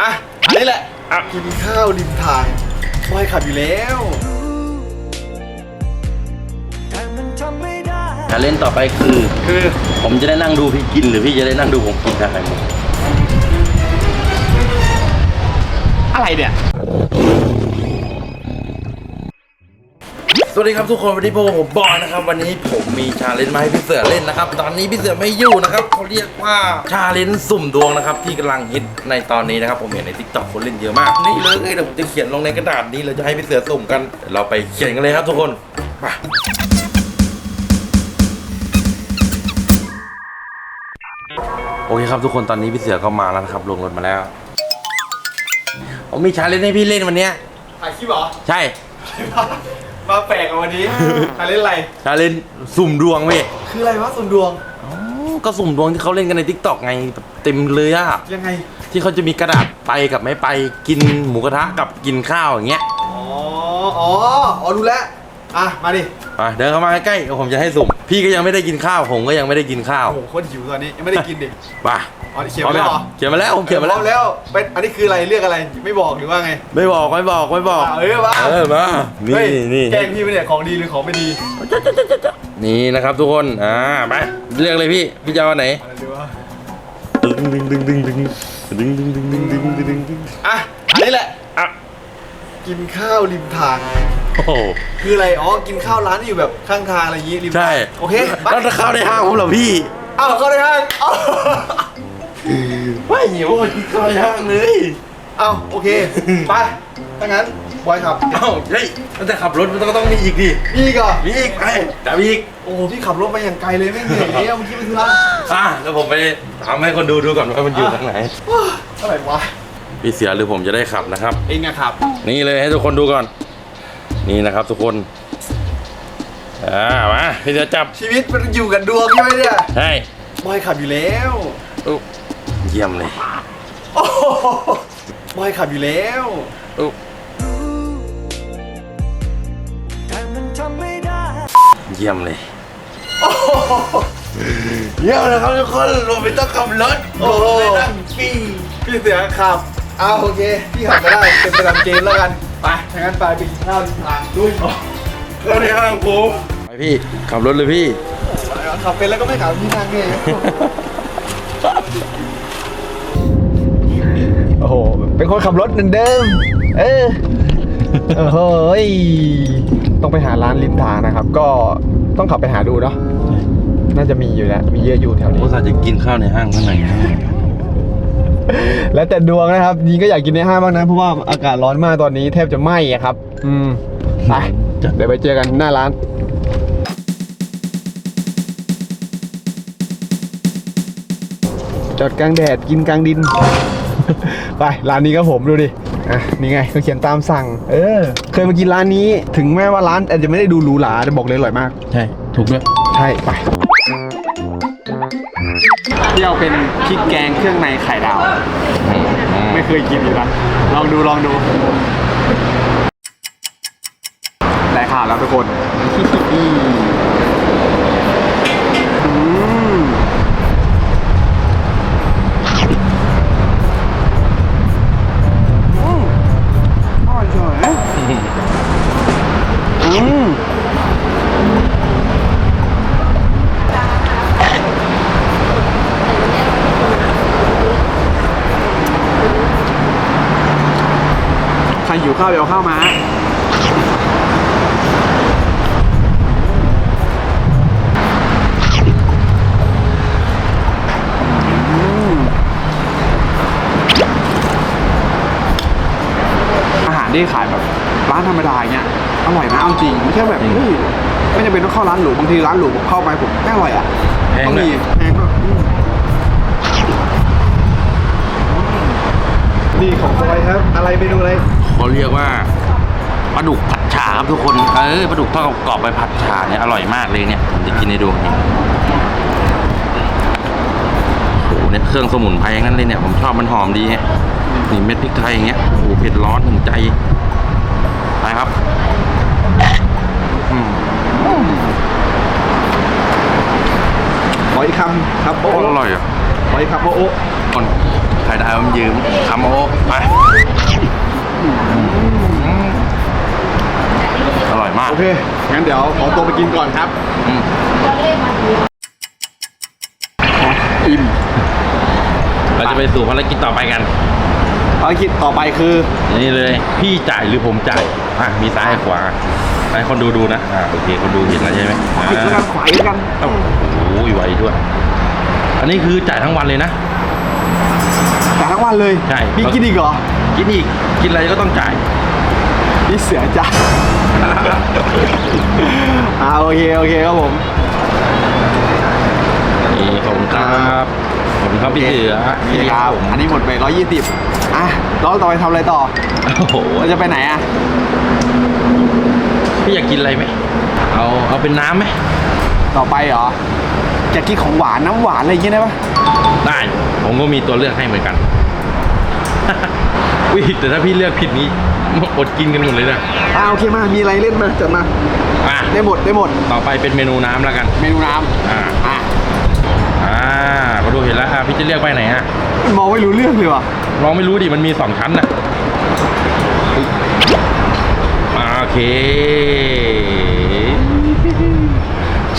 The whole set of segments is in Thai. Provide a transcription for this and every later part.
อะอันนี้แหละอะ กินข้าวริมทางบอยขับอยู่แล้ว การเล่นต่อไปคือคือ ผมจะได้นั่งดูพี่กินหรือพี่จะได้นั่งดูผมกินได้ไหมอะไรเนี่ย สวัสดีครับทุกคนวันนี้พวกผมบอยนะครับวันนี้ผมมีชาเลนจ์มาให้พี่เสือเล่นนะครับ ตอนนี้พี่เสือไม่อยู่นะครับเขาเรียกว่าชาเลนจ์สุ่มดวงนะครับที่กำลังฮิตในตอนนี้นะครับผมเห็นในทิกตอกคนเล่นเยอะมากนี่เลยเดี๋ยวผมจะเขียนลงในกระดาษนี้เราจะให้พี่เสือสุ่มกันเดี๋ยวเราไปเขียนกันเลยครับทุกคนมาโอเคครับทุกคนตอนนี้พี่เสือก็มาแล้วนะครับลงรถมาแล้วผมมีชาเลนจ์ให้พี่เล่นวันเนี้ยถ่ายคลิปเหรอใช่ มาแปลกอะวันนี้ใครเล่นอะไรชาเลนจ์สุ่มดวงเว้ยคืออะไรวะส่วนดวงอ๋อก็สุ่มดวงที่เขาเล่นกันในทิกตอกไงแบบเต็มเลยอะยังไงที่เขาจะมีกระดาษไปกับไม่ไปกินหมูกระทะกับกินข้าวอย่างเงี้ย อ๋ออ๋ออ๋อรู้แล้ว อะ มาดิ อะเดินเข้ามาใกล้ๆเดี๋ยวผมจะให้สุ่ม พี่ก็ยังไม่ได้กินข้าว ผมก็ยังไม่ได้กินข้าวโอ้โหโคตรหิวตอนนี้ยังไม่ได้กินดิไปอ๋อเขียนมาแล้วเหรอเขียนมาแล้วผมเขียนมาแล้ว พร้อแล้วเป็นอันนี้คืออะไรเรียกอะไรไม่บอกหรือว่าไง ไม่บอกไม่บอกไม่บอกอะเออมา เออมา นี่เฮ้ยนี่แกล้งพี่ไปเนี่ยของดีหรือของไม่ดีนี่นะครับทุกคน อ่าไปเลือกเลยพี่ พี่จะเอาอันไหน อะไรดีวะดึงดึงดึงดึงดึงดึงดึงดึงดึงดึงดึงดึงดึงอะอันนี้แหละ อะ กินข้าวริมทาง โอ้โห คืออะไร อ๋อ กินข้าวร้านที่อยู่แบบข้างทางอะไรอย่างงี้ริมทางใช่โอเคไปแล้วจะเข้าในห้างผมเหรอพี่เอ้าเข้าในห้างเอ้าไม่หิวมันกินข้าวในห้างเลยเอ้าโอเค ไปถ้างั้นบอยขับเอ้าเฮ้ยมันจะขับรถมันก็ต้องมีอีกดินี่ก่อนมีอีกไปจับอีกโอ้โหพี่ขับรถมาอย่างไกลเลยไม่เหนื่อยเลยเอาเมื่อกี้ไปธุระอะแล้วผมไปทำให้คนดูดูก่อนว่ามันอยู่ทางไหนเท่าไหร่วะ พี่เสียหรือผมจะได้ขับนะครับ เองอะขับ นี่เลยให้ทุกคนดูก่อน นี่นะครับทุกคนอ่ามาพี่จะจับชีวิตมันอยู่กับดวงใช่ไหมเนี่ยใช่บอยขับอยู่แล้วอุ๊ยเยี่ยมเลยโอ้โหบอยขับอยู่แล้วอุ๊ยเยี่ยมเลยเยี่ยมเลยครับทุกคนรวมไปต้องขับรถโอ้โหผมเลยนั่งฟรีพี่เสือขับ เอาโอเค พี่ขับไม่ได้เป็นไปตามเกมแล้วกัน ไปถ้างั้นไปไปกินข้าวริมทางลุยเข้าในห้างผมไปพี่ขับรถเลยพี่ ขับเป็นแล้วก็ไม่ขับที่ทางนี่โอ้โห เป็นคนขับรถเหมือนเดิม เออโอ้โหยต้องไปหาร้านริมทางนะครับ ก็ต้องขับไปหาดูเนาะ น่าจะมีอยู่แล้ว มีเยอะอยู่แถวนี้โอ้สาจะกินข้าวในห้างข้างในนะ แล้วแต่ดวงนะครับยิงก็อยากกินในห้างบ้างนะเพราะว่าอากาศร้อนมากตอนนี้แทบจะไหม้อะครับ อืมไปเดี๋ยวไปเจอกันหน้าร้านจอดกลางแดดกินกลางดิน ไปร้านนี้ก็ผมดูดิอะนี่ไงเขาเขียนตามสั่ง เออ เคยมากินร้านนี้ ถึงแม้ว่าร้านอาจจะไม่ได้ดูหรูหราแต่บอกเลยอร่อยมาก ใช่ ถูกด้วย ใช่ ไป ที่เอาเป็นพริกแกงเครื่องในไข่ดาว ไม่เคยกินอยู่นะลองดูลองดูได้ข่าวแล้วทุกคน ข้าวเดี๋ยวเอาข้าวมาอาหารที่ขายแบบร้านธรรมดาเงี้ยอร่อยนะเอาจริงไม่ใช่แบบเฮ้ยไม่จำเป็นต้องเข้าร้านหรูบางทีร้านหรูผมเข้าไปผมไม่อร่อยอะแพงต้องด้วยมีแพงก็อืมนี่ของบอยครับ อะไรเมนูอะไร เขาเรียกว่าปลาดุกผัดฉาครับทุกคน เออปลาดุกทอดกรอบๆไปผัดฉาเนี่ยอร่อยมากเลยเนี่ยผมจะกินให้ดูนี่โอ้โหเนี่ยเครื่องสมุนไพรอย่างนั้นเลยเนี่ยผมชอบมันหอมดีฮะนี่เม็ดพริกไทยอย่างเงี้ยโอ้โหเผ็ดร้อนถึงใจไปครับอืมขออีกคำครับโอ้โอ้อร่อยอะขออีกคำโอ้โอ้ก่อนใครได้มันยืมคำโอ้ไป อร่อยมาก โอเค งั้นเดี๋ยวขอตัวไปกินก่อนครับอืมอิ่มเราจะไปสู่ภารกิจต่อไปกัน ภารกิจต่อไปคือ นี่เลย พี่จ่ายหรือผมจ่าย อะ มีซ้ายขวาให้คนดูดูนะ อ่า โอเค คนดูเห็นแล้วใช่ไหมอ่าผิดแล้วกันขวายแล้วกันโอ้โหไวด้วย อันนี้คือจ่ายทั้งวันเลยนะแต่ทั้งวันเลย ใช่ มีกินอีกเหรอ กินอีก กินอะไรก็ต้องจ่าย นี่เสือจ้าอ่าโอเคโอเคครับผม นี่ขอบคุณครับขอบคุณครับพี่เสือนี่ครับผมอันนี้หมดไปร้อยยี่สิบอะแล้วต่อไปทำอะไรต่อโอ้โหเราจะไปไหนอะ พี่อยากกินอะไรไหมเอาเอาเป็นน้ำไหมต่อไปเหรอจะกินของหวานน้ำหวานอะไรอย่างเงี้ยได้ปะได้ ผมก็มีตัวเลือกให้เหมือนกัน อุ้ยแต่ถ้าพี่เลือกผิดนี้อดกินกันหมดเลยนะอ่าโอเคมา มีอะไรเล่นมาจัดมาอะได้หมดได้หมด ต่อไปเป็นเมนูน้ำแล้วกัน เมนูน้อ่าำอะอ่าก็ดูเห็นแล้วอะพี่จะเลือกไปไหนอะมองไม่รู้เรื่องเลยว่ะลองไม่รู้ดิมันมีสองชั้นน่ะอ่าโอเค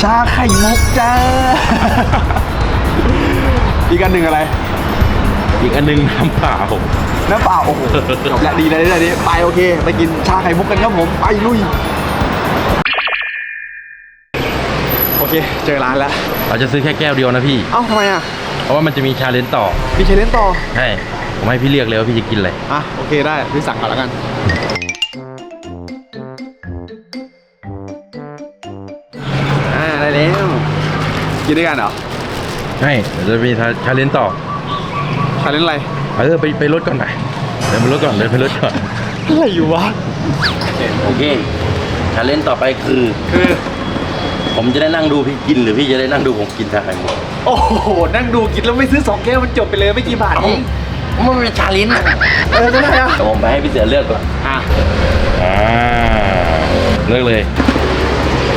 ชาไข่มุกจ้า อีกอันหนึ่งอะไร อีกอันหนึงน้ำเปล่า น้ำเปล่าโอ้โหจบแล้วดีเลยดีเลยดีไปโอเค ไปกินชาไข่มุกกันครับผมไปลุยโอเคเจอร้านแล้วเราจะซื้อแค่แก้วเดียวนะพี่ เอ้าทำไมอะ เพราะว่ามันจะมีชาเลนจ์ต่อ มีเชลเลนต่อ ใช่ ผมให้พี่เลือกเลยว่าพี่จะกินอะไร อะโอเคได้ พี่สั่งก่อนแล้วกัน อ่าได้แล้ว กินด้วยกันเหรอ ใช่เดี๋ยวจะมีชาเลนจ์ต่อ ชาเลนอะไรเออไปไปรถก่อนไปเดินไปรถก่อนเดินไปรถก่อนอะไรอยู่วะโอเคชาเลนจ์ต่อไปคือ คือผมจะได้นั่งดูพี่กินหรือพี่จะได้นั่งดูผมกินชาไข่มุกโอ้โหนั่งดูกินแล้วไม่ซื้อสองแก้วมันจบไปเลยไม่กี่บาทเองมันเป็นชาเลนจ์นะเออก็ได้อะผมไปให้พี่เสือเลือกก่อนอะอ่าเลือกเลย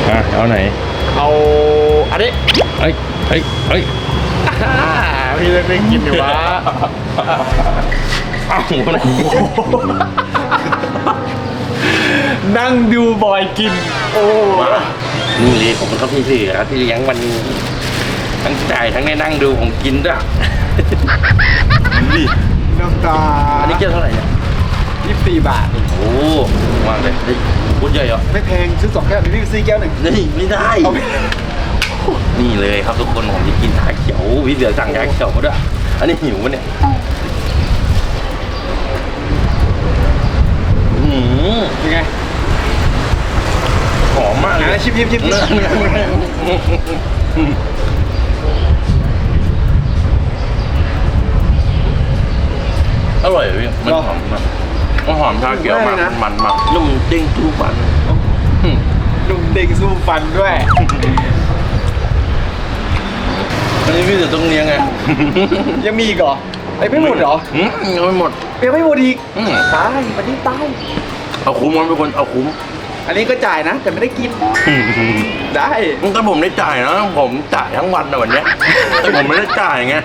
อะเอาไหน เอาอันนี้เฮ้ยเฮ้ยเฮ้ยอ่า พี่เลือกไม่กินอยู่วะอ้าวคนไหนนั่งดูบอยกิน โอ้นี่เลยผมเป็นข้าพี่เสือที่เลี้ยงวันนี้ทั้งจ่ายทั้งได้นั่งดูผมกินด้วยนี่น้ำตา อันนี้แก้วเท่าไหร่เนี่ยยี่สิบสี่บาท โอ้มากเลยเฮ้ยพูดใหญ่เหรอ ไม่แพง ซื้อสองแก้วเดี๋ยวพี่ซื้อแก้วหนึ่งนี่ไม่ได้เอาไป นี่เลยครับทุกคนผมจะกินชาเขียวพี่เสือสั่งชาเขียวมาด้วย อันนี้หิวมั้ยเนี่ยอื้อหือยังไงหอมมากเลอะยชิมชิมชิมชิมอร่อยเลยพี่มันหอมมากมันหอมชาเขียวมากมันมากนุ่มเด้งทุกวันอืมนุ่มเด้งสู้ฟันด้วย อันนี้พี่เสือต้องเลี้ยงไงยังมีอีกเหรอไอ้ยไม่หมดเหรออืมยังไม่หมดยังไม่หมดอีกอืม ตายวันนี้ตายเอาคุ้มมันเป็นคนเอาคุ้มอันนี้ก็จ่ายนะ แต่ไม่ได้กินได้ถ้าผมได้จ่ายนะผมจ่ายทั้งวันนะวันเนี้ยแต่ผมไม่ได้จ่ายไง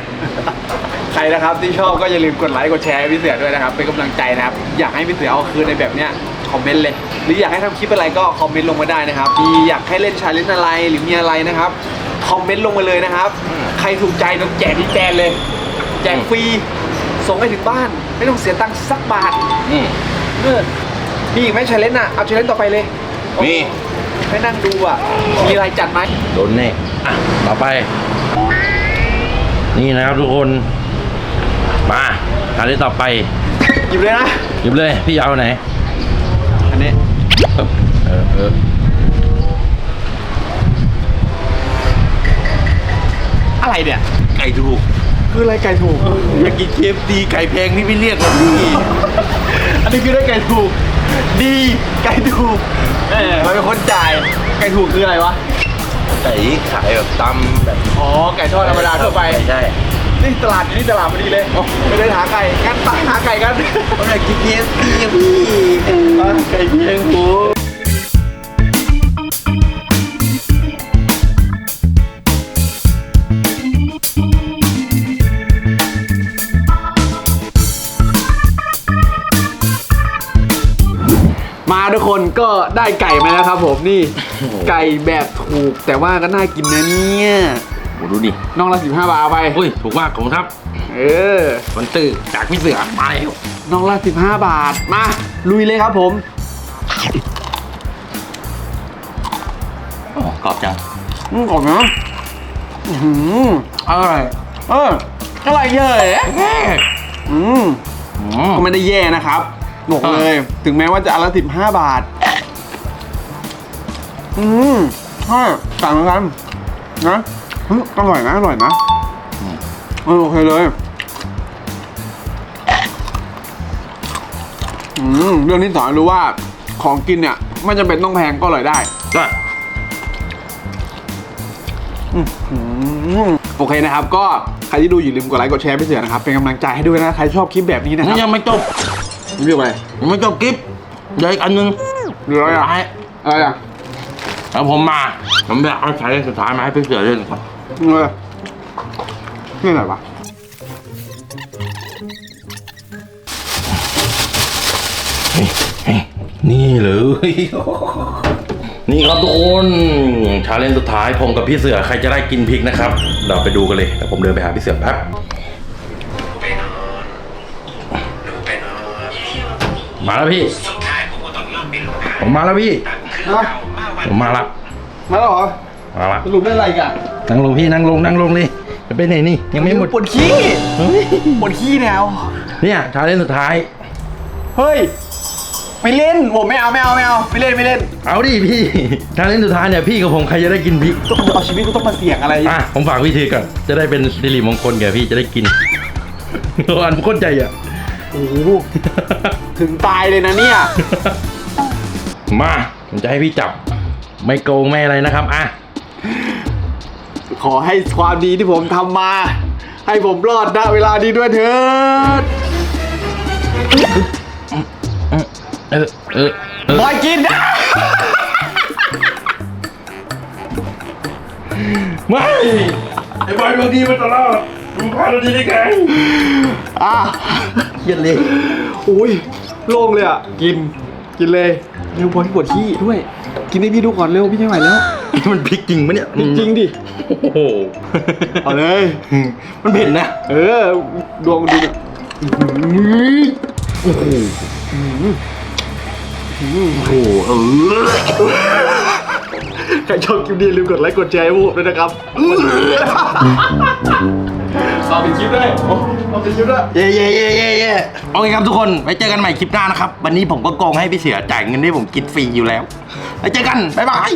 ใครนะครับที่ชอบก็อย่าลืมกดไลค์กดแชร์ให้พี่เสือด้วยนะครับเป็นกำลังใจนะครับอยากให้พี่เสือเอาคืนในแบบเนี้ยคอมเมนต์เลย หรืออยากให้ทำคลิปอะไรก็คอมเมนต์ลงมาได้นะครับมีอยากให้เล่นชาเลนจ์อะไรหรือมีอะไรนะครับคอมเมนต์ลงมาเลยนะครับ ใครถูกใจเราแจกที่แจนเลย แจกฟรีส่งให้ถึงบ้าน ไม่ต้องเสียตังค์สักบาทอืมเออมีอีกไหมชาเลนจ์อะเอาชาเลนจ์ต่อไปเลยมีให้นั่งดูอะมีอะไรจัดไหมโดนแน่อะต่อไป นี่นะครับทุกคน มาอันนี้ต่อไปหยิบเลยนะหยิบเลย พี่เอาไหนอันนี้ เออเออ อะไรเนี่ย ไก่ถูก คืออะไรไก่ถูก อยากกินเคฟดีไก่แพงที่พี่เรียกว่าพี่อันนี้คือได้ไก่ถูก ดีไก่ถูกเออมันเป็นคนจ่ายไก่ถูกคืออะไรวะ ไก่ที่ขายแบบตำแบบอ๋อไก่ทอดธรรมดาทั่วไป ใช่นี่ตลาดอยู่นี่ตลาดพอดีเลยไปเดินหาไก่งั้นไปหาไก่กันผมอยากกินเคฟดีพี่ไก่แพงกู ได้ไก่มาแล้วครับผมนี่ ไก่แบบถูกแต่ว่าก็น่ากินนะเนี่ยโอ้ดูดิน้องละสิบห้าบาทเอาไป อุ้ยถูกมากผมครับเออมันตื่นจากพี่เสือมาแล้วน้องละสิบห้าบาทมา ลุยเลยครับผมโอ้กรอบจังอืมกรอบนะอื้อหืออร่อยเอออะไรเยอะอืมอืมก็ไม่ได้แย่นะครับบอกเลย ถึงแม้ว่าจะอันละสิบห้าบาท อืมใช่ต่างกันนะเฮ้ยอร่อยนะอร่อยนะเออโอเคเลย อืมเรื่องที่สอนให้รู้ว่าของกินเนี่ยไม่จำเป็นต้องแพงก็อร่อยได้ก็อืมโอเคนะครับ ก็ใครที่ดูอย่าลืมกดไลค์กดแชร์พี่เสือนะครับ เป็นกำลังใจให้ด้วยนะ ใครชอบคลิปแบบนี้นะคนี่รับยังไม่จบเรียกอะไรยังไม่จบคลิปเดี๋ยวอีกอันหนึงเรียกอะไรอะท้ายอะไรอะ แล้วผมมา ผมอยากเอาฉายสุดท้ายมาให้พี่เสือเล่นครับเออนี่อะไรวะนี่เลยนี่ครับทุกคนชาเลนจ์สุดท้ายผมกับพี่เสือใครจะได้กินพริกนะครับ เราไปดูกันเลยแต่ผมเดินไปหาพี่เสือแป๊บมาแล้วพี่ ผมมาแล้วพี่นะ ผมมาแล้วมาแล้วเหรอมาละสรุปได้อะไรกันนั่งลงพี่นั่งลงนั่งลงเลยจะไปไหนนี่ยังไม่หมดปวดขี้เฮ้ยปวดขี้แนวเนี่ยชาเลนจ์สุดท้าย เฮ้ยไม่เล่นผมไม่เอาไม่เอาไม่เอาไม่เล่นไม่เล่น เอาดิพี่ชาเลนจ์สุดท้ายเนี่ยพี่กับผมใครจะได้กินพริกต้องเอาชีวิตกูต้องมาเสี่ยงอะไรอะผมฝากวิธีก่อนจะได้เป็นสิริมงคลแก่พี่จะได้กินอันโคตรใจอะโอ้โหถึงตายเลยนะเนี่ย มาผมจะให้พี่จับ ไม่โกงไม่อะไรนะครับอะขอให้ความดีที่ผมทำมา ให้ผมรอดณเวลานี้ด้วยเถิดเออเออเออบอยกินนะไม่ไอ้บอยบางทีมันตลอดดูพาเราดีได้ไงอะเครียดเลยอุ้ยโล่งเลยอะ กินกินเลยเร็วบอยปวดขี้ด้วย กินให้พี่ดูก่อนเร็วพี่ไม่ไหวแล้วมันพริกจริงปะเนี่ยจริงๆดิ โอ้โหเอาเลย มันเผ็ดนะ เออ ดวงมันดูเนี่ยโอ้โหโอ้โหเออใครชอบคลิปนี้ลืมกดไลค์กดแชร์ให้พวกผมด้วยนะครับ เอาเป็นคลิปด้วยเอาเป็นคลิปด้วยเย่เย่เย่เย่เย่โอเคครับทุกคนไว้เจอกันใหม่คลิปหน้านะครับ วันนี้ผมก็โกงให้พี่เสือจ่ายเงินให้ผมกินฟรีอยู่แล้วไว้เจอกันบ๊ายบาย